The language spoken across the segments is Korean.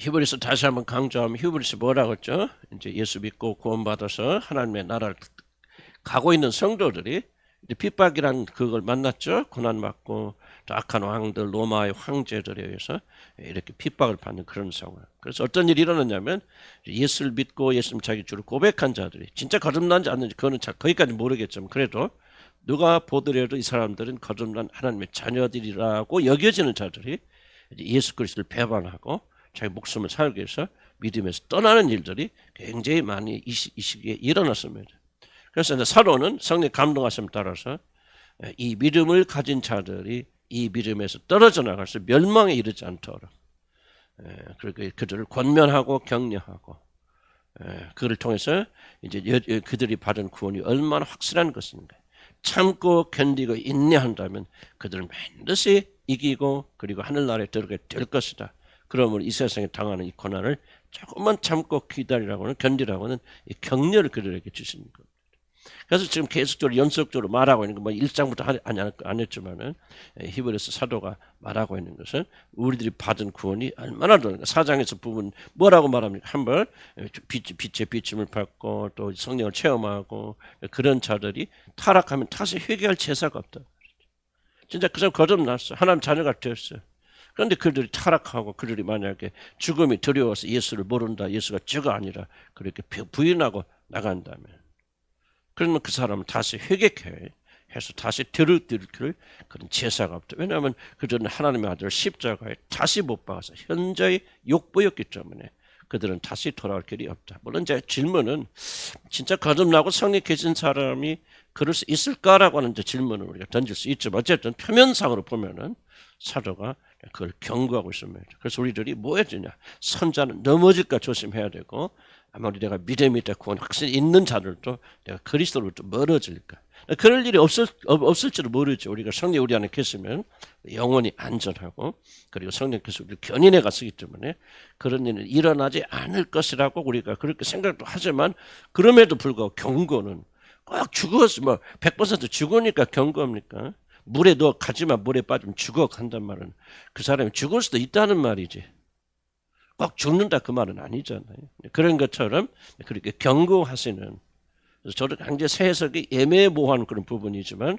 히브리서 다시 한번 강조하면 히브리서 뭐라고 했죠? 이제 예수 믿고 구원받아서 하나님의 나라를 가고 있는 성도들이 이제 핍박이란 그걸 만났죠. 고난 받고 또 악한 왕들, 로마의 황제들에 의해서 이렇게 핍박을 받는 그런 상황. 그래서 어떤 일이 일어났냐면 예수를 믿고 예수님 자기 주를 고백한 자들이 진짜 거듭난지 않는지 그거는 잘 거기까지 모르겠지만 그래도 누가 보더라도 이 사람들은 거듭난 하나님의 자녀들이라고 여겨지는 자들이 예수 그리스도를 배반하고 자기 목숨을 살기 위해서 믿음에서 떠나는 일들이 굉장히 많이 이, 시, 이 시기에 일어났습니다. 그래서 이제 사도는 성령 감동하심 따라서 이 믿음을 가진 자들이 이 믿음에서 떨어져 나가서 멸망에 이르지 않도록 그렇게 그들을 권면하고 격려하고 그를 통해서 이제 그들이 받은 구원이 얼마나 확실한 것인가 참고 견디고 인내한다면 그들은 반드시 이기고 그리고 하늘나라에 들어가게 될 것이다. 그러면 이 세상에 당하는 이 고난을 조금만 참고 기다리라고는 견디라고는 이 격려를 그들에게 주시는 겁니다. 그래서 지금 계속적으로 연속적으로 말하고 있는 거뭐 1장부터 안, 안 했지만은 히브리서 사도가 말하고 있는 것은 우리들이 받은 구원이 얼마나 되는가. 사장에서 부분 뭐라고 말합니까? 한번 빛, 빛의 비침을 받고 또 성령을 체험하고 그런 자들이 타락하면 다시 회개할 제사가 없다. 진짜 그 사람 거듭났어. 하나님 자녀가 되었어요. 그런데 그들이 타락하고 그들이 만약에 죽음이 두려워서 예수를 모른다. 예수가 죄가 아니라 그렇게 부인하고 나간다면 그러면 그 사람은 다시 회개해 해서 다시 들을 들을 그런 제사가 없다. 왜냐하면 그들은 하나님의 아들 십자가에 다시 못 박아서 현재의 욕보였기 때문에 그들은 다시 돌아올 길이 없다. 물론 제 질문은 진짜 거듭나고 성령 계신 사람이 그럴 수 있을까라고 하는 질문을 우리가 던질 수 있지만 어쨌든 표면상으로 보면은 사도가 그걸 경고하고 있습니다. 그래서 우리들이 뭐 해야 되냐? 선자는 넘어질까 조심해야 되고 아무리 내가 믿음이 구원 확실히 있는 자들도 내가 그리스도로부터 멀어질까? 그럴 일이 없을 없을지도 모르죠. 우리가 성령 우리 안에 계시면 영원히 안전하고 그리고 성령께서 우리를 견인해 갔기 때문에 그런 일은 일어나지 않을 것이라고 우리가 그렇게 생각도 하지만 그럼에도 불구하고 경고는 꼭 죽었어 뭐100% 죽으니까 경고합니까? 물에 너 가지만 물에 빠지면 죽어 간단 말은 그 사람이 죽을 수도 있다는 말이지. 꼭 죽는다 그 말은 아니잖아요. 그런 것처럼 그렇게 경고하시는 저도 굉장히 새 해석이 애매모호한 그런 부분이지만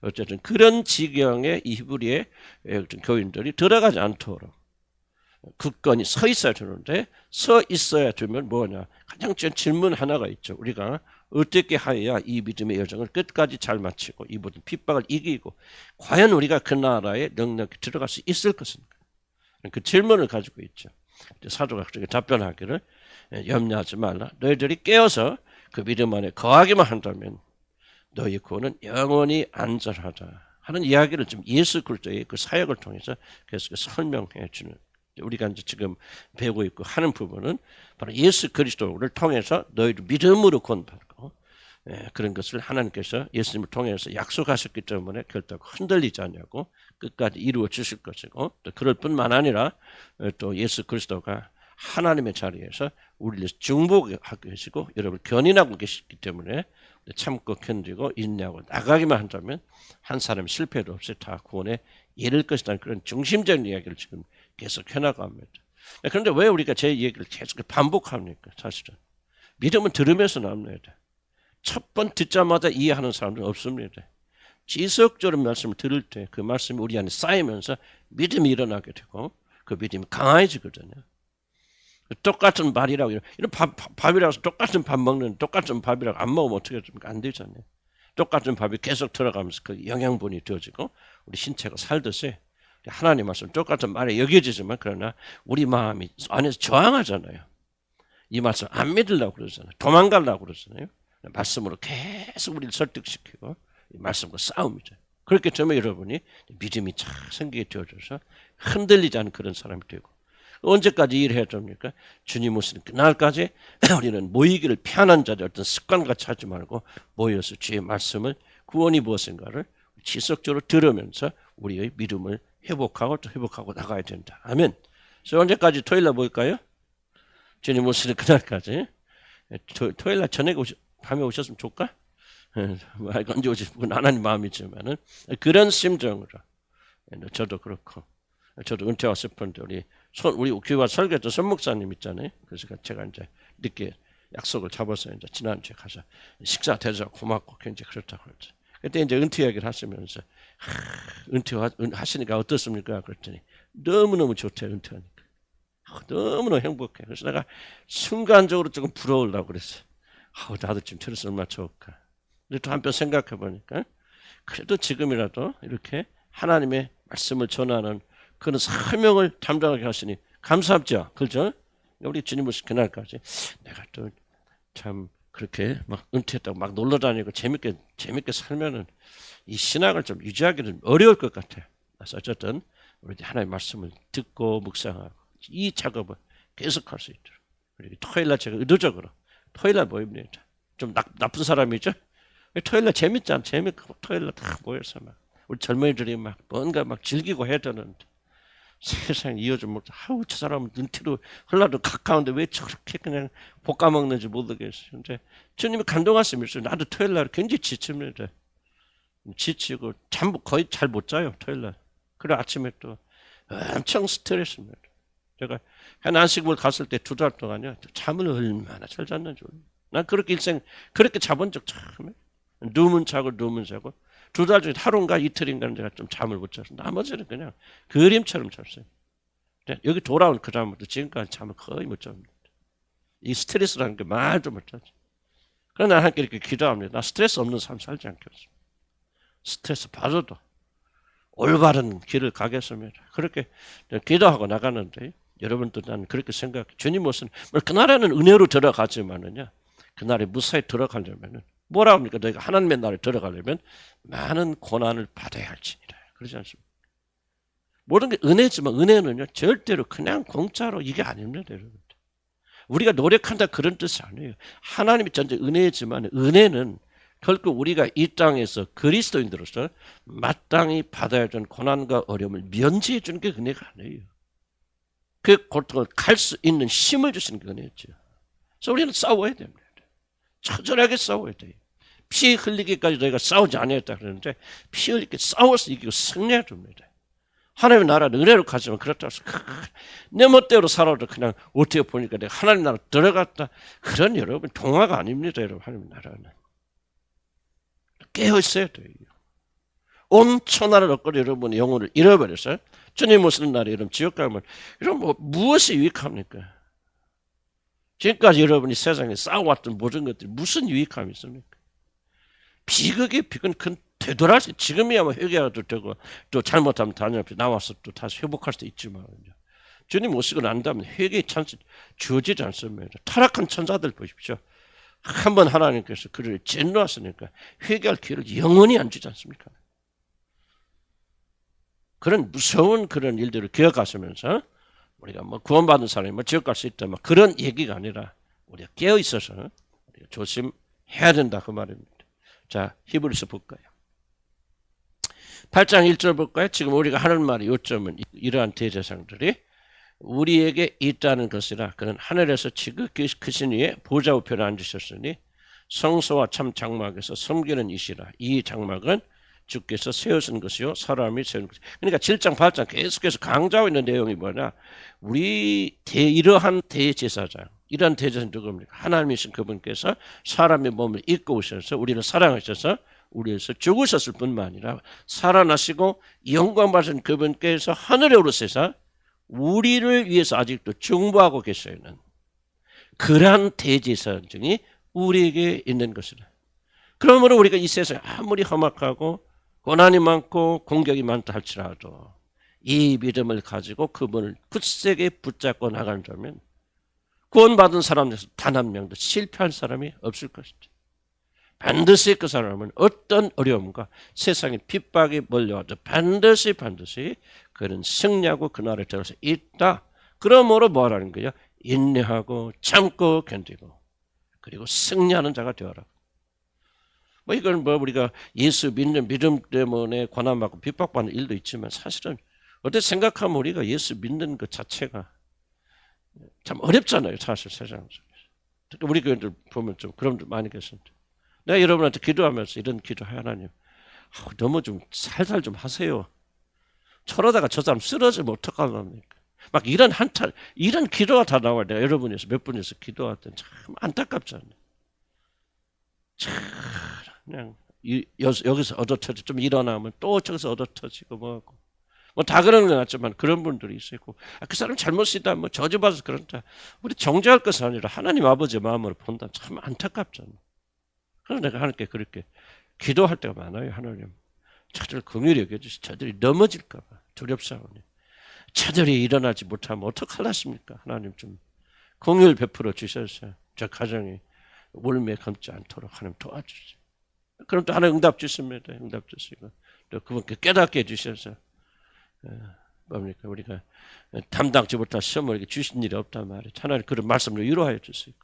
어쨌든 그런 지경의 이브리의 교인들이 들어가지 않도록 굳건히 서 있어야 되는데 서 있어야 되면 뭐냐 가장 질문 하나가 있죠. 우리가 어떻게 하여야 이 믿음의 여정을 끝까지 잘 마치고 이 모든 핍박을 이기고 과연 우리가 그 나라에 넉넉히 들어갈 수 있을 것인가? 그 질문을 가지고 있죠. 사도가 그렇게 답변하기를 염려하지 말라. 너희들이 깨어서 그 믿음 안에 거하기만 한다면 너희 구원은 영원히 안전하다 하는 이야기를 좀 예수 그리스도의 그 사역을 통해서 계속 설명해 주는 우리가 이제 지금 배우고 있고 하는 부분은 바로 예수 그리스도를 통해서 너희도 믿음으로 구원받고 예, 그런 것을 하나님께서 예수님을 통해서 약속하셨기 때문에 결코 흔들리지 않냐고 끝까지 이루어 주실 것이고 또 그럴 뿐만 아니라 또 예수 그리스도가 하나님의 자리에서 우리를 중보하고 계시고 여러분 견인하고 계시기 때문에 참고 견디고 인내하고 나가기만 한다면 한 사람 실패도 없이 다 구원에 이를 것이라는 그런 중심적인 이야기를 지금 계속 해나갑니다. 그런데 왜 우리가 제 얘기를 계속 반복합니까? 사실은 믿음은 들으면서 납니다. 첫 번 듣자마자 이해하는 사람들은 없습니다. 지속적으로 말씀을 들을 때 그 말씀이 우리 안에 쌓이면서 믿음이 일어나게 되고 그 믿음이 강해지거든요. 똑같은 밥이라고 이런 밥, 밥이라고 똑같은 밥 먹는 똑같은 밥이라고 안 먹으면 어떻게 됩니까? 안 되잖아요. 똑같은 밥이 계속 들어가면서 그 영양분이 되어지고 우리 신체가 살듯이 하나님 말씀 똑같은 말에 여겨지지만 그러나 우리 마음이 안에서 저항하잖아요. 이 말씀 안 믿으려고 그러잖아요. 도망가려고 그러잖아요. 말씀으로 계속 우리를 설득시키고 말씀과 싸움이죠. 그렇게 되면 여러분이 믿음이 잘 생기게 되어져서 흔들리지 않은 그런 사람이 되고 언제까지 일해야 됩니까? 주님 오시는 그날까지 우리는 모이기를 피하는 자들 어떤 습관같이 하지 말고 모여서 주의 말씀을 구원이 무엇인가를 지속적으로 들으면서 우리의 믿음을 회복하고 또 회복하고 나가야 된다. 아멘. 그래서 언제까지 토요일 날 모일까요? 주님 오시는 그날까지. 토, 요일 날 저녁에 오시, 밤에 오셨으면 좋을까? 예, 언제 오실지 하나님 마음이지만은 그런 심정으로 저도 그렇고 저도 은퇴하고 싶은데 우리 손 우리 교회 설교했던 선목사님 있잖아요. 그래서 제가 이제 늦게 약속을 잡아서 이제 지난주에 가서 식사 대접 고맙고 굉장히 그렇다고 그랬죠. 그때 이제 은퇴 이야기를 하시면서 하, 은퇴 하시니까 어떻습니까? 그랬더니 너무너무 좋대요. 은퇴하니까. 아, 너무너무 행복해. 그래서 내가 순간적으로 조금 부러우려고 그랬어. 아, 나도 지금 저래서 얼마나 좋을까. 근데 또 한편 생각해 보니까 그래도 지금이라도 이렇게 하나님의 말씀을 전하는 그런 사명을 담당하게 하시니 감사합죠. 그죠? 우리 주님 모습 그날까지 내가 또 참 그렇게 막 은퇴했다고 막 놀러 다니고 재밌게 재밌게 살면은 이 신앙을 좀 유지하기는 어려울 것 같아요. 그래서 어쨌든 우리 하나님의 말씀을 듣고 묵상하고 이 작업을 계속할 수 있도록 그리고 토요일 날 제가 의도적으로 토요일 날 모입니다. 좀 나, 나쁜 사람이죠? 토요일 날 재밌잖아. 재밌고 토요일 날 다 모여서 막 우리 젊은이들이 막 뭔가 막 즐기고 해야 되는데 세상 이어져 못 아우 저 사람은 눈티로 흘러도 가까운데 왜 저렇게 그냥 볶아 먹는지 모르겠어요. 이제 주님이 감동하시면 있어요. 나도 토요일 날 굉장히 지칩니다. 지치고 잠 거의 잘 못 자요 토요일 날. 그래 아침에 또 엄청 스트레스입니다. 제가 한 안식을 갔을 때 두 달 동안요 잠을 얼마나 잘 잤는지 난 그렇게 일생 그렇게 자본 적 처음에 누우면 자고 누우면 자고 두 달 중에 하루인가 이틀인가는 제가 좀 잠을 못 자서 나머지는 그냥 그림처럼 잤어요. 여기 돌아온 그 다음부터 지금까지 잠을 거의 못 잡니다. 이 스트레스라는 게 말도 못 하지. 그러나 하나님께 이렇게 기도합니다. 나 스트레스 없는 삶 살지 않겠습니다. 스트레스 받아도 올바른 길을 가겠습니다. 그렇게 기도하고 나가는데 여러분도 나는 그렇게 생각해. 주님 모습은 그날에는 은혜로 들어가지만은요. 그날에 무사히 들어가려면은 뭐라 합니까? 너희가 하나님의 나라에 들어가려면 많은 고난을 받아야 할지니라. 그러지 않습니까? 모든 게 은혜지만 은혜는요 절대로 그냥 공짜로 이게 아닙니다, 여러분. 우리가 노력한다 그런 뜻이 아니에요. 하나님이 전제 은혜지만 은혜는 결국 우리가 이 땅에서 그리스도인들로서 마땅히 받아야 되는 고난과 어려움을 면제해 주는 게 은혜가 아니에요. 그 고통을 갈 수 있는 힘을 주시는 게 은혜죠. 그래서 우리는 싸워야 됩니다. 처절하게 싸워야 돼요. 피 흘리기까지 너희가 싸우지 않았다 그러는데 피 흘리기 싸워서 이기고 승리해야 됩니다. 하나님의 나라는 은혜로 가지만 그렇다고 해서 내 멋대로 살아도 그냥 어떻게 보니까 내가 하나님 나라 들어갔다. 그런 여러분 동화가 아닙니다. 여러분 하나님 나라는. 깨어 있어야 돼요. 온 천하를 얻고 여러분의 영혼을 잃어버렸어요. 주님 오시는 날에 여러분 지옥 가면 이런 뭐 무엇이 유익합니까? 지금까지 여러분이 세상에 쌓아왔던 모든 것들이 무슨 유익함이 있습니까? 비극의 비극은 큰 되돌아갈 수 지금이야 뭐 회개해도 되고 또 잘못하면 다른 앞에 나와서 또 다시 회복할 수도 있지만 주님 오시고 난 다음에 회개의 찬스 주어지지 않습니다. 타락한 천사들 보십시오. 한 번 하나님께서 그를 진노하시니까 회개할 기회를 영원히 안 주지 않습니까? 그런 무서운 그런 일들을 기억하시면서 우리가 뭐 구원받은 사람이 뭐 지옥 갈 수 있다 뭐 그런 얘기가 아니라 우리가 깨어 있어서 우리가 조심해야 된다 그 말입니다. 자 히브리서 볼까요? 8장 1절 볼까요? 지금 우리가 하는 말의 요점은 이러한 대제사장들이 우리에게 있다는 것이라 그는 하늘에서 지극히 크신 위에 보좌 우편에 앉으셨으니 성소와 참 장막에서 섬기는 이시라 이 장막은 주께서 세우신 것이요 사람이 세운 것. 그러니까 7장 8장 계속해서 강조하고 있는 내용이 뭐냐? 우리 대 이러한 대제사장 이런 대제사장 누굽니까? 하나님이신 그분께서 사람의 몸을 입고 오셔서 우리를 사랑하셔서 우리에서 죽으셨을 뿐만 아니라 살아나시고 영광 받으신 그분께서 하늘에 오르셔서 우리를 위해서 아직도 중보하고 계시는 그러한 대제사장이 우리에게 있는 것이다. 그러므로 우리가 이 세상에 아무리 험악하고 고난이 많고 공격이 많다 할지라도 이 믿음을 가지고 그분을 굳세게 붙잡고 나간다면 구원받은 사람 중에서 단 한 명도 실패한 사람이 없을 것이죠. 반드시 그 사람은 어떤 어려움과 세상의 핍박이 몰려와도 반드시 반드시 그는 승리하고 그날에 들어서 있다. 그러므로 뭐라는 거예요? 인내하고 참고 견디고 그리고 승리하는 자가 되어라. 뭐 이건 뭐 우리가 예수 믿는 믿음 때문에 고난받고 핍박받는 일도 있지만 사실은 어떻게 생각하면 우리가 예수 믿는 것 자체가 참 어렵잖아요. 사실 세상 속에서. 특히 우리 교회들 보면 좀 그런 분 많이 계십니다. 내가 여러분한테 기도하면서 이런 기도 하나님 너무 좀 살살 좀 하세요. 저러다가 저 사람 쓰러지면 어떡하랍니까? 막 이런 한타, 이런 기도가 다 나와요. 내가 여러분에서 몇 분에서 기도하던 참 안타깝잖아요. 참 그냥 이, 여, 여기서 얻어터지 좀 일어나면 또 저기서 얻어터지고 뭐하고. 뭐 다 그런 건 같지만 그런 분들이 있고. 아, 그 사람 잘못이다 뭐 저주받아서 그런다. 우리 정죄할 것은 아니라 하나님 아버지의 마음으로 본다. 참 안타깝잖아요. 그래서 내가 하나님께 그렇게 기도할 때가 많아요 하나님. 저들 긍휼히 여겨주시 저들이 넘어질까 봐 두렵사오니. 저들이 일어나지 못하면 어떡하겠습니까? 하나님 좀 긍휼 베풀어 주셔서 저 가정이 울매 감지 않도록 하나님 도와주세요. 그럼 또 하나님 응답 주십니다. 응답 주시고 또 그분께 깨닫게 해주셔서 어, 뭡니까 우리가 담당치 못한 시험을 이렇게 주신 일이 없단 말이에요. 하나님 그런 말씀을 위로하여 주시고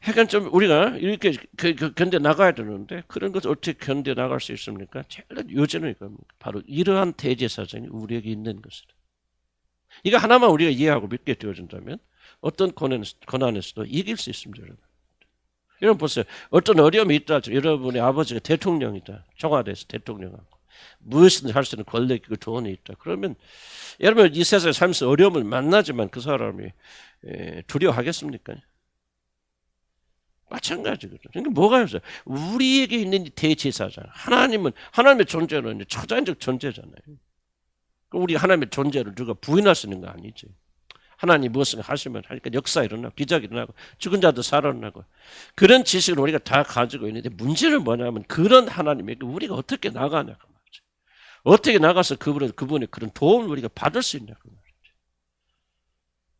하여간 좀 우리가 이렇게 그- 그 견뎌 나가야 되는데 그런 것을 어떻게 견뎌 나갈 수 있습니까? 제일 요지는 이겁니다. 바로 이러한 대제사장이 우리에게 있는 것이다. 이거 하나만 우리가 이해하고 믿게 되어진다면 어떤 고난에서, 고난에서도 이길 수 있습니다, 여러분. 여러분 보세요. 어떤 어려움이 있다. 여러분의 아버지가 대통령이다. 청와대에서 대통령하고 무엇이든 할 수 있는 권력이 그 돈이 있다. 그러면 여러분 이 세상에 살면서 어려움을 만나지만 그 사람이 에, 두려워하겠습니까? 마찬가지거든요. 그러니까 뭐가 있어요? 우리에게 있는 이 대제사장. 하나님은 하나님의 존재는 초자연적 존재잖아요. 우리 하나님의 존재를 누가 부인할 수 있는 거 아니지. 하나님 무엇을 하시면 하니까 역사 일어나고 기적이 일어나고 죽은 자도 살아나고 그런 지식을 우리가 다 가지고 있는데 문제는 뭐냐면 그런 하나님에게 우리가 어떻게 나가냐 그 말이죠. 어떻게 나가서 그분의 그분의 그런 도움을 우리가 받을 수 있냐 그 말이죠.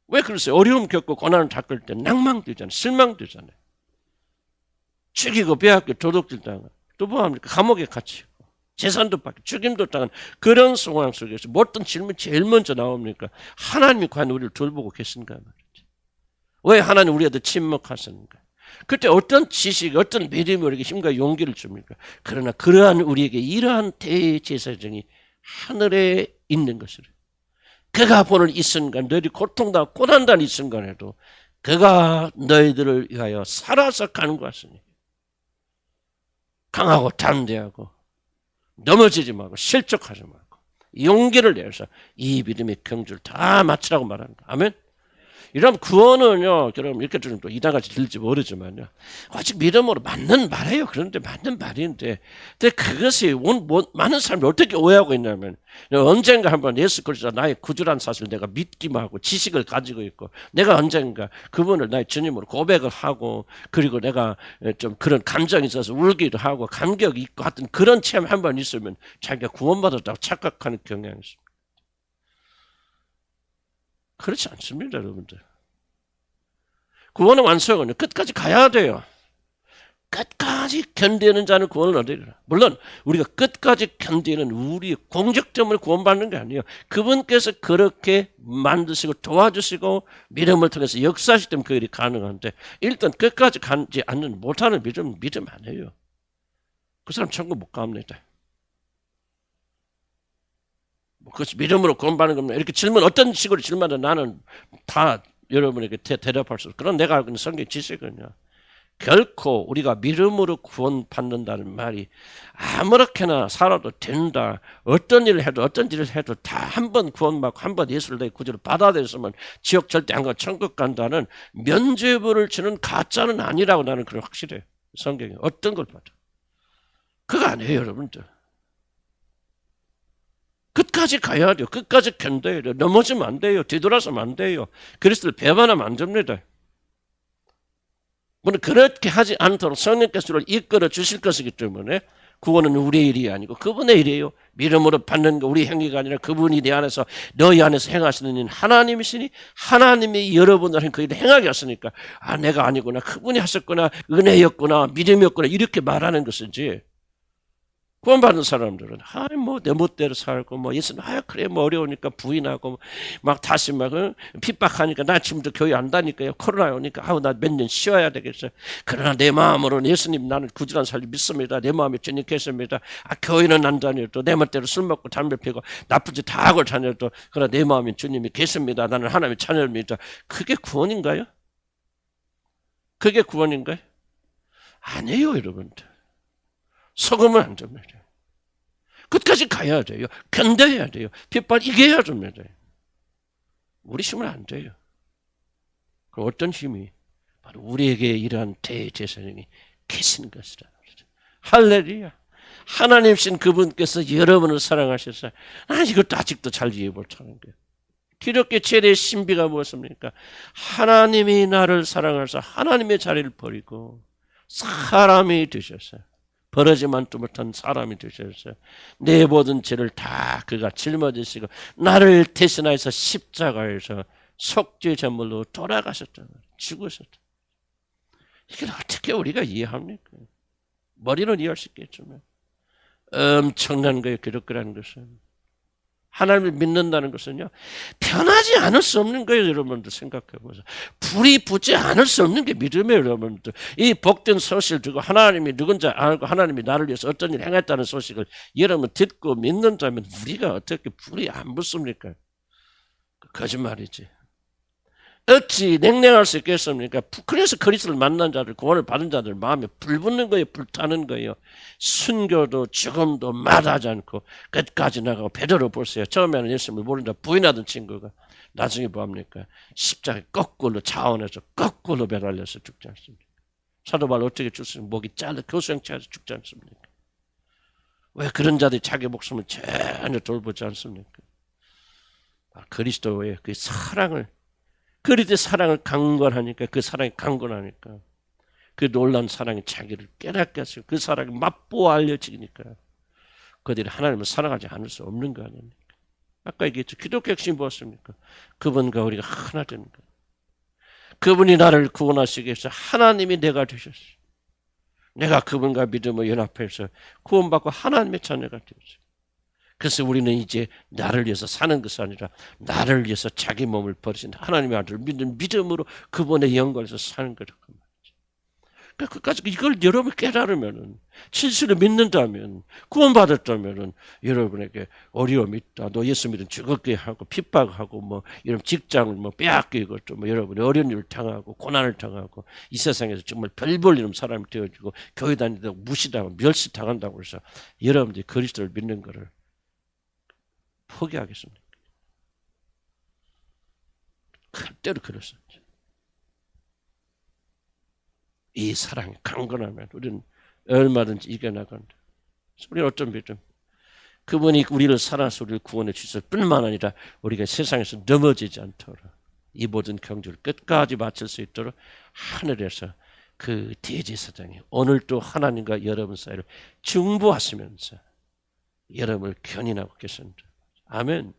왜 그러세요? 어려움 겪고 고난을 겪을 때 낭망되잖아요. 실망되잖아요. 죽이고 빼앗겨 도둑질 당하고 또 뭐합니까? 감옥에 갇히고 재산도 받고 죽임도 당한 그런 상황 속에서 뭐 어떤 질문이 제일 먼저 나옵니까? 하나님이 과연 우리를 돌보고 계신가 말이지. 왜 하나님 우리한테 침묵하셨는가? 그때 어떤 지식, 어떤 믿음이 우리에게 힘과 용기를 줍니까? 그러나 그러한 우리에게 이러한 대제사장이 하늘에 있는 것을 그가 보는 이 순간 너희들이 고통당하고 고난다는 이 순간에도 그가 너희들을 위하여 살아서 가는 것이니 강하고 담대하고 넘어지지 말고 실족하지 말고 용기를 내서 이 믿음의 경주를 다 마치라고 말합니다. 아멘. 이런 구원은요, 여러분 이렇게 좀 또 이단같이 들릴지 모르지만요, 아직 믿음으로 맞는 말이에요. 그런데 맞는 말인데, 근데 그것이 온, 뭐, 많은 사람이 어떻게 오해하고 있냐면, 언젠가 한번 예수 그리스도 나의 구주란 사실 내가 믿기만 하고 지식을 가지고 있고, 내가 언젠가 그분을 나의 주님으로 고백을 하고, 그리고 내가 좀 그런 감정이 있어서 울기도 하고, 감격이 있고, 하여튼 그런 체험 한 번 있으면 자기가 구원받았다고 착각하는 경향이 있습니다. 그렇지 않습니다, 여러분들. 구원의 완성은 끝까지 가야 돼요. 끝까지 견디는 자는 구원을 얻으리라. 물론 우리가 끝까지 견디는 우리의 공적 때문에 구원받는 게 아니에요. 그분께서 그렇게 만드시고 도와주시고 믿음을 통해서 역사하시기 때문에 그 일이 가능한데 일단 끝까지 가지 않는 못하는 믿음 믿음 아니에요. 그 사람 천국 못 갑니다. 뭐 그것이 믿음으로 구원받는 겁니다. 이렇게 질문 어떤 식으로 질문하든 나는 다 여러분에게 대, 답할 수 없어. 그런 내가 알고 있는 성경 지식은요. 결코 우리가 믿음으로 구원받는다는 말이 아무렇게나 살아도 된다. 어떤 일을 해도 어떤 일을 해도 다 한 번 구원받고 한 번 예수를 내 구주를 받아들였으면 지옥 절대 안 가 천국 간다는 면죄부를 주는 가짜는 아니라고 나는 그런 확실해. 성경에 어떤 걸 봐도. 그거 아니에요 여러분들. 끝까지 가야 돼요. 끝까지 견뎌야 돼요. 넘어지면 안 돼요. 뒤돌아서면 안 돼요. 그리스도를 배반하면 안 됩니다. 물론 그렇게 하지 않도록 성령께서 를 이끌어 주실 것이기 때문에 구원은 우리의 일이 아니고 그분의 일이에요. 믿음으로 받는 거 우리 행위가 아니라 그분이 내 안에서 너희 안에서 행하시는 일 하나님이시니 하나님이 여러분들 그 일을 행하게 하시니까 아 내가 아니구나 그분이 하셨구나 은혜였구나 믿음이었구나 이렇게 말하는 것이지 구원받는 사람들은 아이 뭐내 멋대로 살고 뭐 예수는 아 그래 뭐 어려우니까 부인하고 막 다시 막 어? 핍박하니까 나 지금도 교회 안 다니까요. 코로나 오니까 아우 나 몇 년 쉬어야 되겠어. 그러나 내 마음으로는 예수님 나는 구주란 살리 믿습니다. 내 마음에 주님 계십니다. 아 교회는 안 다녀도 내 멋대로 술 먹고 담배 피고 나쁜 짓 다 하고 다녀도 그러나 내 마음에 주님이 계십니다. 나는 하나님의 자녀입니다. 그게 구원인가요? 그게 구원인가요? 아니에요 여러분들 속으면 안 됩니다. 끝까지 가야 돼요. 견뎌야 돼요. 핏발 이겨야 됩니다. 우리 힘은 안 돼요. 그 어떤 힘이 바로 우리에게 이러한 대제사장이 계신 것이라. 할렐루야. 하나님신 그분께서 여러분을 사랑하셔서 아 이것도 아직도 잘 이해 못하는 거예요. 기독교 최대의 신비가 무엇입니까? 하나님이 나를 사랑하셔서 하나님의 자리를 버리고 사람이 되셨어요. 버러지 만도 못한 사람이 되셨어요. 내 모든 죄를 다 그가 짊어지시고 나를 대신하여서 십자가에서 속죄 제물로 돌아가셨잖아요. 죽으셨다. 이걸 어떻게 우리가 이해합니까? 머리는 이해할 수 있겠지만 엄청난 거예요. 기독교라는 것은. 하나님을 믿는다는 것은요. 변하지 않을 수 없는 거예요. 여러분들 생각해 보세요. 불이 붙지 않을 수 없는 게 믿음이에요. 여러분들. 이 복된 소식을 듣고 하나님이 누군지 알고 하나님이 나를 위해서 어떤 일을 행했다는 소식을 여러분 듣고 믿는다면 우리가 어떻게 불이 안 붙습니까? 거짓말이지. 어찌 냉랭할 수 있겠습니까? 그래서 그리스도를 만난 자들, 구원을 받은 자들 마음에 불 붙는 거예요. 불타는 거예요. 순교도 죽음도 마다하지 않고 끝까지 나가고 베드로 보세요. 처음에는 예수님을 모른다 부인하던 친구가 나중에 뭐합니까? 십자가에 거꾸로 자원해서 거꾸로 매달려서 죽지 않습니까? 사도 바울 어떻게 죽습니까? 목이 잘려 교수형체해서 죽지 않습니까? 왜 그런 자들이 자기 목숨을 전혀 돌보지 않습니까? 아, 그리스도의 그 사랑을 그리스도의 사랑을 강권하니까 그 사랑이 강권하니까 그 놀란 사랑이 자기를 깨닫게 하시고 그 사랑이 맛보아 알려지니까 그들이 하나님을 사랑하지 않을 수 없는 거 아닙니까? 아까 얘기했죠. 기독교 핵심이 무엇입니까? 그분과 우리가 하나 거. 그분이 나를 구원하시기 위해서 하나님이 내가 되셨어요. 내가 그분과 믿음을 연합해서 구원받고 하나님의 자녀가 되었어요. 그래서 우리는 이제 나를 위해서 사는 것이 아니라 나를 위해서 자기 몸을 버리신 하나님의 아들을 믿는 믿음으로 그분의 영광에서 사는 거라고 말이죠. 그러니까 끝까지 이걸 여러분 깨달으면은 진실을 믿는다면 구원받았다면은 여러분에게 어려움이 있다. 너 예수 믿으면 죽었게 하고 핍박하고 뭐 이런 직장을 뭐 빼앗기고 또 뭐 여러분이 어려운 일을 당하고 고난을 당하고 이 세상에서 정말 별볼일 없는 사람이 되어지고 교회 다니다가 무시당하고 멸시당한다고 해서 여러분들이 그리스도를 믿는 거를 포기하겠습니까? 그대로 그랬었죠. 이 사랑이 강건하면 우리는 얼마든지 이겨나간다. 우리는 어떤 믿음? 그분이 우리를 살아서 우리를 구원해 주실 뿐만 아니라 우리가 세상에서 넘어지지 않도록 이 모든 경주를 끝까지 마칠 수 있도록 하늘에서 그 대제사장이 오늘도 하나님과 여러분 사이를 중보하시면서 여러분을 견인하고 계십니다. 아멘.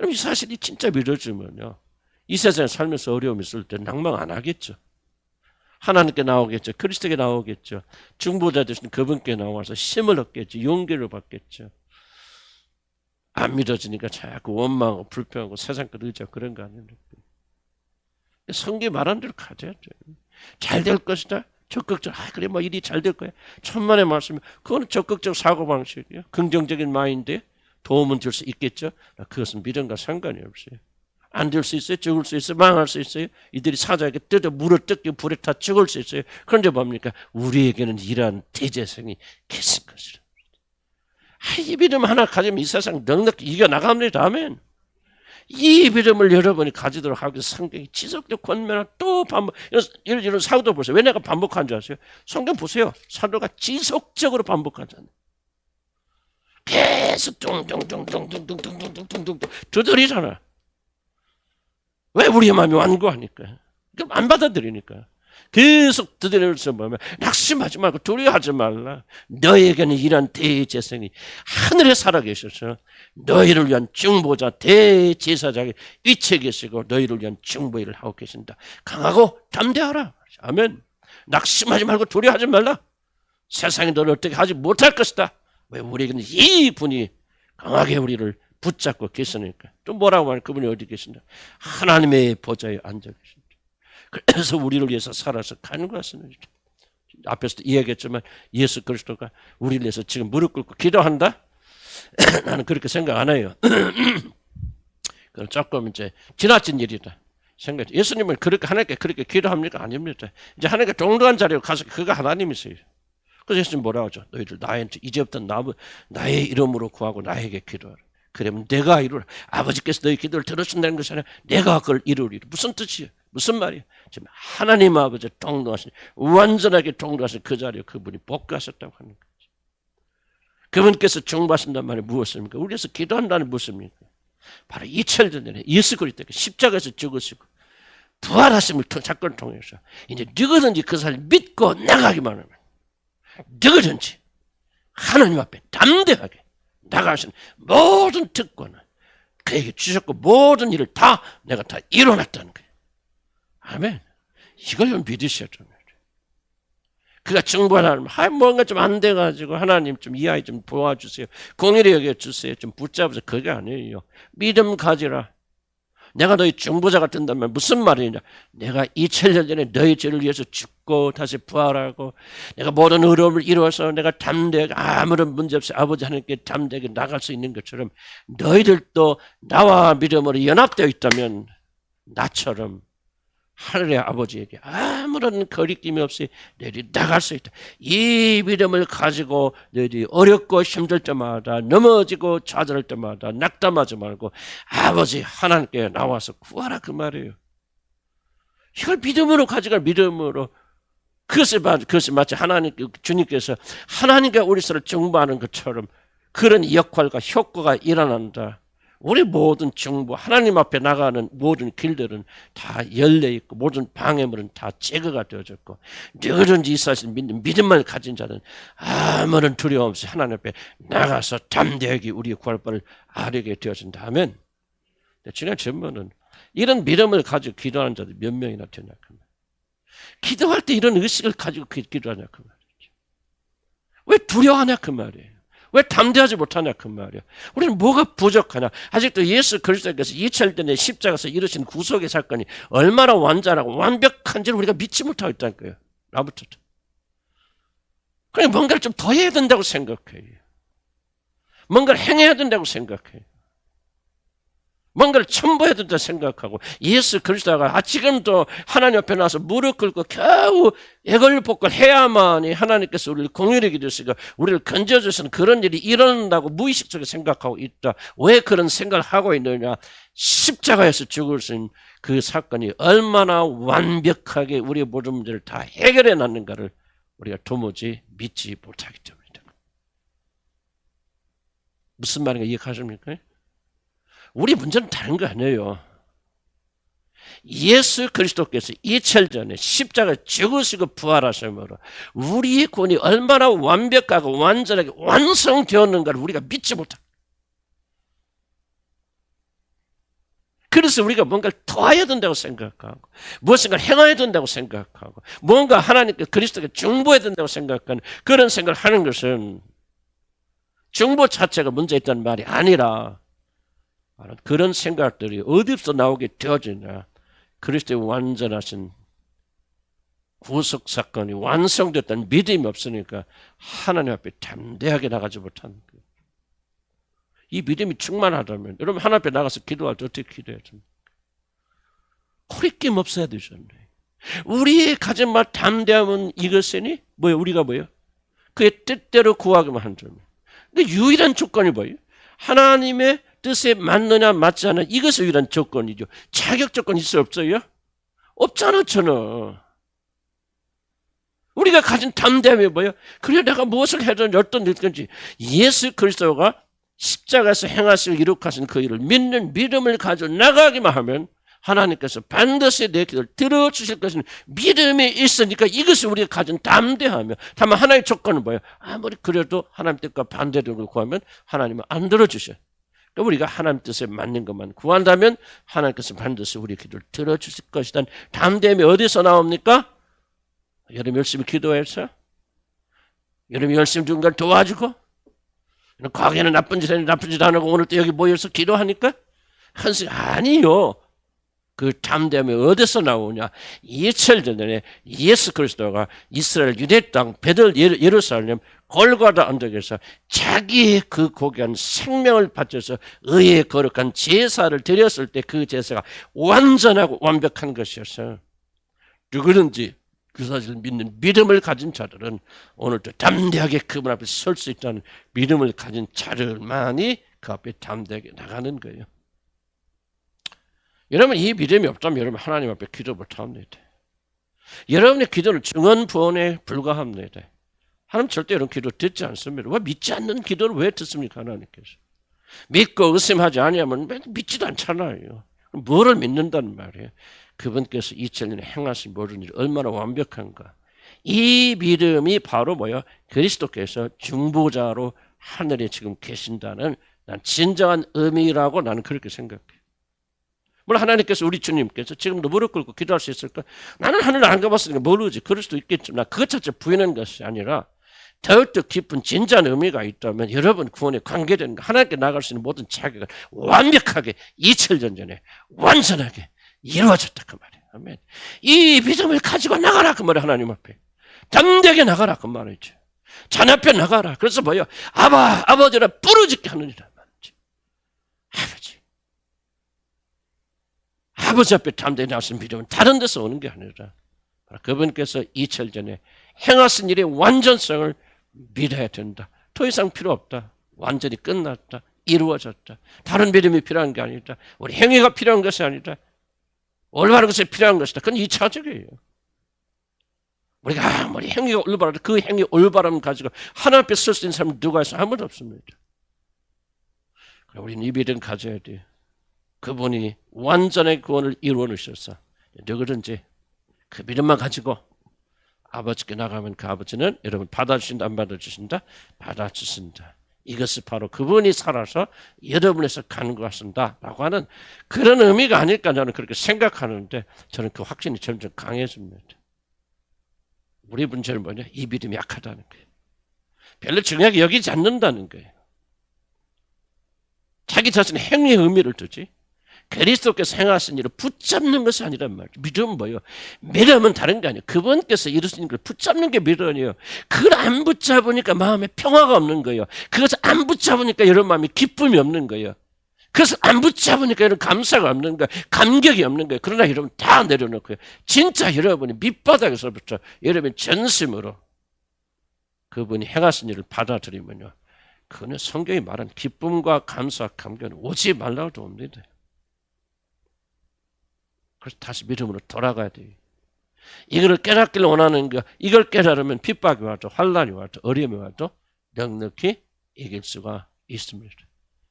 여러분 이 사실이 진짜 믿어지면요. 이 세상에 살면서 어려움이 있을 때 낭망 안 하겠죠. 하나님께 나오겠죠. 그리스도께 나오겠죠. 중보자 되신 그분께 나와서 힘을 얻겠죠. 용기를 받겠죠. 안 믿어지니까 자꾸 원망하고 불평하고 세상 것 의지하고 그런 거 아닙니까? 성경 말한 대로 가져야죠. 잘 될 것이다. 적극적, 아, 그래, 뭐 일이 잘 될 거야. 천만의 말씀이, 그거는 적극적 사고방식이에요. 긍정적인 마인드에 도움은 줄 수 있겠죠. 그것은 믿음과 상관이 없어요. 안 될 수 있어요. 죽을 수 있어요. 망할 수 있어요. 이들이 사자에게 뜯어 물어 뜯겨 불에 타 죽을 수 있어요. 그런데 뭡니까? 우리에게는 이러한 대제성이 계신 것이라. 아, 이 믿음 하나 가지면 이 세상 넉넉히 이겨나갑니다. 아멘. 이 믿음을 여러분이 가지도록 하기 위해서 성경이 지속적 권면을 또 반복, 이런, 이런 사도도 보세요. 왜 내가 반복한 줄 아세요? 성경 보세요. 사도가 지속적으로 반복하잖아요. 계속 뚱뚱뚱뚱뚱뚱뚱뚱뚱뚱 두드리잖아. 왜 우리의 마음이 완고하니까? 그럼 안 받아들이니까. 계속 두드려서 보면 낙심하지 말고 두려워하지 말라. 너에게는 이런 대제성이 하늘에 살아계셔서 너희를 위한 중보자 대제사장이 위치에 계시고 너희를 위한 중보일을 하고 계신다. 강하고 담대하라. 아멘. 낙심하지 말고 두려워하지 말라. 세상이 너를 어떻게 하지 못할 것이다. 왜 우리에게는 이 분이 강하게 우리를 붙잡고 계시니까. 또 뭐라고 하는 그분이 어디 계신다? 하나님의 보좌에 앉아 계신다. 그래서 우리를 위해서 살아서 간구하시는 앞에서 이야기했지만 예수 그리스도가 우리를 위해서 지금 무릎 꿇고 기도한다? 나는 그렇게 생각 안 해요. 그건 조금 이제 지나친 일이다. 생각. 예수님은 그렇게 하나님께 그렇게 기도합니까? 아닙니다. 이제 하나님께 동등한 자리로 가서 그가 하나님이세요. 그래서 예수님 뭐라 하죠? 너희들 나한테 이제부터 나, 나의 이름으로 구하고 나에게 기도하라. 그러면 내가 이루라. 아버지께서 너희 기도를 들으신다는 것이 아니라 내가 그걸 이루리라. 무슨 뜻이에요? 무슨 말이에요? 지금 하나님 아버지 동로하신 완전하게 동로하신 그 자리에 그분이 복귀하셨다고 하는 거죠. 그분께서 중보하신단 말이 무엇입니까? 우리에서 기도한다는 무엇입니까? 바로 이철전 전에 예수 그리스도가 십자가에서 죽으시고 부활하심을 통- 사건을 통해서 이제 누구든지 그 사람을 믿고 나가기만 하면 누구든지 하나님 앞에 담대하게 나가신 모든 특권을 그에게 주셨고 모든 일을 다 내가 다 이뤄놨다는 거예요. 아멘. 이걸 좀 믿으셔야 됩니다. 그가 정부하나님, 하 뭔가 좀 안 돼가지고 하나님 좀 이 아이 좀 도와주세요. 공의를 여겨주세요. 좀 붙잡으세요. 그게 아니에요. 믿음 가지라. 내가 너희 중보자가 된다면 무슨 말이냐? 내가 2000년 전에 너희 죄를 위해서 죽고 다시 부활하고 내가 모든 어려움을 이루어서 내가 담대하게 아무런 문제 없이 아버지 하나님께 담대하게 나갈 수 있는 것처럼 너희들도 나와 믿음으로 연합되어 있다면 나처럼 하늘의 아버지에게 아무런 거리낌이 없이 너희들이 나갈 수 있다. 이 믿음을 가지고 너희들이 어렵고 힘들 때마다 넘어지고 좌절할 때마다 낙담하지 말고 아버지 하나님께 나와서 구하라 그 말이에요. 이걸 믿음으로 가져갈 믿음으로 그것이, 마- 그것이 마치 하나님, 주님께서 하나님과 우리 서로 정부하는 것처럼 그런 역할과 효과가 일어난다. 우리 모든 정부, 하나님 앞에 나가는 모든 길들은 다 열려 있고 모든 방해물은 다 제거가 되어졌고 누구든지 이 사실 믿는 믿음을 가진 자는 아무런 두려움 없이 하나님 앞에 나가서 담대하게 우리의 구할 바를 아뢰게 되어진다 하면 지난 전문은 이런 믿음을 가지고 기도하는 자들 몇 명이나 되냐 그 말. 기도할 때 이런 의식을 가지고 기- 기도하냐 그 말이죠. 왜 두려워하냐 그 말이에요. 왜 담대하지 못하냐 그 말이야. 우리는 뭐가 부족하냐. 아직도 예수 그리스도께서 2천 전에 십자가에서 이루신 구속의 사건이 얼마나 완전하고 완벽한지를 우리가 믿지 못하고 있다는 거예요. 나부터. 그냥 뭔가를 좀 더 해야 된다고 생각해요. 뭔가를 행해야 된다고 생각해요. 뭔가를 첨부해야 된다 생각하고 예수 그리스도가 아, 지금도 하나님 앞에 나와서 무릎 꿇고 겨우 애걸복걸 해야만이 하나님께서 우리를 공유하게 기도시고 우리를 건져주시는 그런 일이 일어난다고 무의식 속에 생각하고 있다. 왜 그런 생각을 하고 있느냐? 십자가에서 죽으신 그 사건이 얼마나 완벽하게 우리의 모든 문제를 다 해결해 놨는가를 우리가 도무지 믿지 못하기 때문이다. 무슨 말인가 이해하십니까? 우리 문제는 다른 거 아니에요. 예수 그리스도께서 이철 전에 십자가 죽으시고 부활하심으로 우리의 구원이 얼마나 완벽하고 완전하게 완성되었는가를 우리가 믿지 못합니다. 그래서 우리가 뭔가를 더해야 된다고 생각하고 무엇인가 행해야 된다고 생각하고 뭔가 하나님께 그리스도께 중보해야 된다고 생각하는 그런 생각을 하는 것은 중보 자체가 문제 있다는 말이 아니라 그런 생각들이 어디서 나오게 되어지냐 그리스도의 완전하신 구속 사건이 완성됐다는 믿음이 없으니까 하나님 앞에 담대하게 나가지 못하는 거예요. 이 믿음이 충만하다면 여러분 하나님 앞에 나가서 기도할 때 어떻게 기도해야 됩니까? 허리낌 없어야 되잖아요. 우리의 가진 말 담대함은 이것이니 뭐예요? 우리가 뭐예요? 그의 뜻대로 구하기만 한 점. 근데 유일한 조건이 뭐예요? 하나님의 뜻에 맞느냐 맞지 않느냐 이것이 유일한 조건이죠. 자격 조건 있어 없어요? 없잖아 저는. 우리가 가진 담대함이 뭐예요? 그래 내가 무엇을 해든 어떤 일든지 예수 그리스도가 십자가에서 행하시고 이룩하신 그 일을 믿는 믿음을 가지고 나가기만 하면 하나님께서 반드시 내 기도를 들어주실 것은 믿음이 있으니까 이것이 우리가 가진 담대하며 다만 하나의 조건은 뭐예요? 아무리 그래도 하나님 뜻과 반대되는 걸 구하면 하나님은 안 들어주셔요. 우리가 하나님 뜻에 맞는 것만 구한다면 하나님께서 반드시 우리 기도를 들어주실 것이다. 담대함이 어디서 나옵니까? 여러분 열심히 기도해서 여러분 열심히 누군가를 도와주고 과거에는 나쁜 짓 했는데 나쁜 짓 안 하고 오늘 또 여기 모여서 기도하니까 한식 아니요. 그 담대함이 어디서 나오냐? 2천 전에 예수 그리스도가 이스라엘 유대 땅 베들 예루- 예루살렘 골고다 언덕에서 자기의 그 고귀한 생명을 바쳐서 의의 거룩한 제사를 드렸을 때 그 제사가 완전하고 완벽한 것이어서 누구든지 그 사실을 믿는 믿음을 가진 자들은 오늘도 담대하게 그분 앞에 설 수 있다는 믿음을 가진 자들만이 그 앞에 담대하게 나가는 거예요. 여러분 이 믿음이 없다면 여러분 하나님 앞에 기도 못합니다. 여러분의 기도는 증언 부언에 불과합니다. 하나님 절대 이런 기도 듣지 않습니다. 왜 믿지 않는 기도를 왜 듣습니까 하나님께서? 믿고 의심하지 아니하면 믿지도 않잖아요. 뭐를 믿는다는 말이에요? 그분께서 2000년에 행하신 모든 일이 얼마나 완벽한가. 이 믿음이 바로 뭐야? 그리스도께서 중보자로 하늘에 지금 계신다는 난 진정한 의미라고 나는 그렇게 생각해. 물론 하나님께서 우리 주님께서 지금도 무릎 꿇고 기도할 수 있을까? 나는 하늘 안 가봤으니까 모르지. 그럴 수도 있겠지만 그것 자체 부인하는 것이 아니라 더욱더 깊은 진지한 의미가 있다면 여러분 구원에 관계되는 거 하나님께 나갈 수 있는 모든 자격을 완벽하게 2000년 전에 완전하게 이루어졌다 그 말이에요. 아멘. 이 믿음을 가지고 나가라 그 말이에요. 하나님 앞에. 담대하게 나가라 그 말이죠. 자녀 앞에 나가라. 그래서 뭐요? 아바 아버지라 부르짖게 하느니라 말이죠. 아버지. 아버지 앞에 담대히 나선 믿음은 다른 데서 오는 게 아니라 그분께서 2000년 전에 행하신 일의 완전성을 믿어야 된다. 더 이상 필요 없다. 완전히 끝났다. 이루어졌다. 다른 믿음이 필요한 게 아니다. 우리 행위가 필요한 것이 아니다. 올바른 것이 필요한 것이다. 그건 2차적이에요. 우리가 아무리 행위가 올바라도 그 행위 올바름 가지고 하나님 앞에 설수 있는 사람은 누가 있어? 아무도 없습니다. 우리는 이 믿음 가져야 돼요. 그분이 완전의 구원을 이루어 놓으셨어. 누구든지 그 믿음만 가지고 아버지께 나가면 그 아버지는 여러분 받아주신다 안 받아주신다? 받아주신다. 이것이 바로 그분이 살아서 여러분에서 간구하신다 라고 하는 그런 의미가 아닐까 저는 그렇게 생각하는데 저는 그 확신이 점점 강해집니다. 우리 문제는 뭐냐? 이 믿음이 약하다는 거예요. 별로 중요하게 여기지 않는다는 거예요. 자기 자신의 행위의 의미를 두지 그리스도께서 행하신 일을 붙잡는 것이 아니란 말이에요. 믿음은 뭐예요? 믿음은 다른 게 아니에요. 그분께서 이루신 걸 붙잡는 게 믿음이에요. 그걸 안 붙잡으니까 마음에 평화가 없는 거예요. 그것을 안 붙잡으니까 여러분 마음에 기쁨이 없는 거예요. 그것을 안 붙잡으니까 여러분 감사가 없는 거예요. 감격이 없는 거예요. 그러나 여러분 다 내려놓고요. 진짜 여러분이 밑바닥에서부터 여러분 전심으로 그분이 행하신 일을 받아들이면요. 그거는 성경이 말한 기쁨과 감사, 감격은 오지 말라고 도옵니다. 그래서 다시 믿음으로 돌아가야 돼요. 이거를 깨닫기를 원하는 거, 이걸 깨달으면 핍박이 와도 환란이 와도 어려움이 와도 넉넉히 이길 수가 있습니다.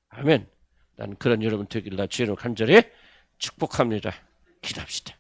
아멘. 난 그런 여러분 되길 나 주로 간절히 축복합니다. 기도합시다.